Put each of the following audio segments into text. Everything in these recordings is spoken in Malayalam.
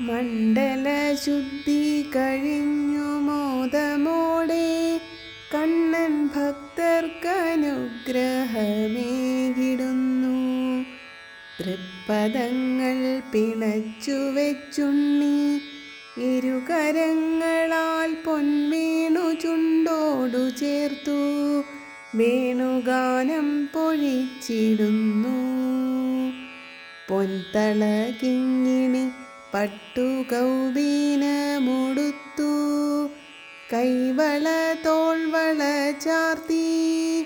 മണ്ഡലശുദ്ധി കഴിഞ്ഞു മോദമോടെ കണ്ണൻ ഭക്തർക്കനുഗ്രഹമേകിടുന്നു. തൃപ്പദങ്ങൾ പിണച്ചു വെച്ചുണ്ണി ഇരുകരങ്ങളാൽ പൊൻവീണു ചുണ്ടോടു ചേർത്തു വേണുഗാനം പൊഴിച്ചിടുന്നു. പൊൻതള കിങ്ങിണി പട്ടുകൗബീനമുടുത്തു കൈവള തോൾവള ചാർത്തി.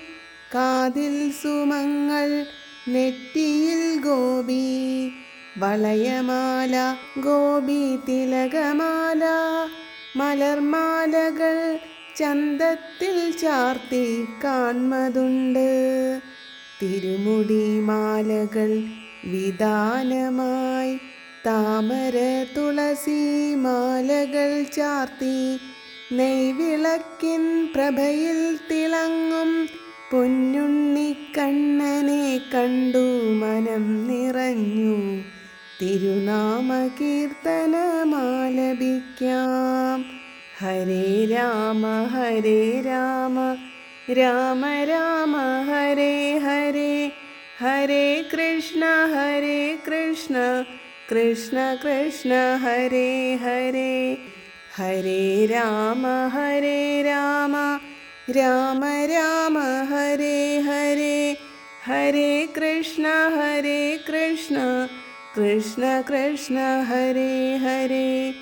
കാതിൽ സുമങ്ങൾ നെറ്റിയിൽ ഗോപി. വളയമാല ഗോപി തിലകമാല. മലർമാലകൾ ചന്തത്തിൽ ചാർത്തി കാൺമതുണ്ട്. തിരുമുടി മാലകൾ വിധാനമായി താമര തുളസി മാലകൾ ചാർത്തി നെയ്വിളക്കിൻ പ്രഭയിൽ തിളങ്ങും പൊന്നുണ്ണിക്കണ്ണനെ കണ്ടു മനം നിറഞ്ഞു. തിരുനാമ കീർത്തനമാലപിക്കാം ഹരേ രാമ ഹരേ രാമ രാമ രാമ ഹരേ ഹരേ ഹരേ കൃഷ്ണ ഹരേ കൃഷ്ണ. कृष्ण कृष्ण हरे हरे। हरे राम हरे राम। राम राम हरे हरे। हरे कृष्ण हरे कृष्ण। कृष्ण कृष्ण हरे हरे।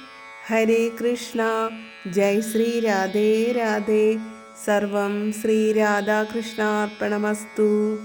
हरे कृष्ण। जय श्री राधे राधे। सर्वं श्रीराधाकृष्णार्पणमस्तु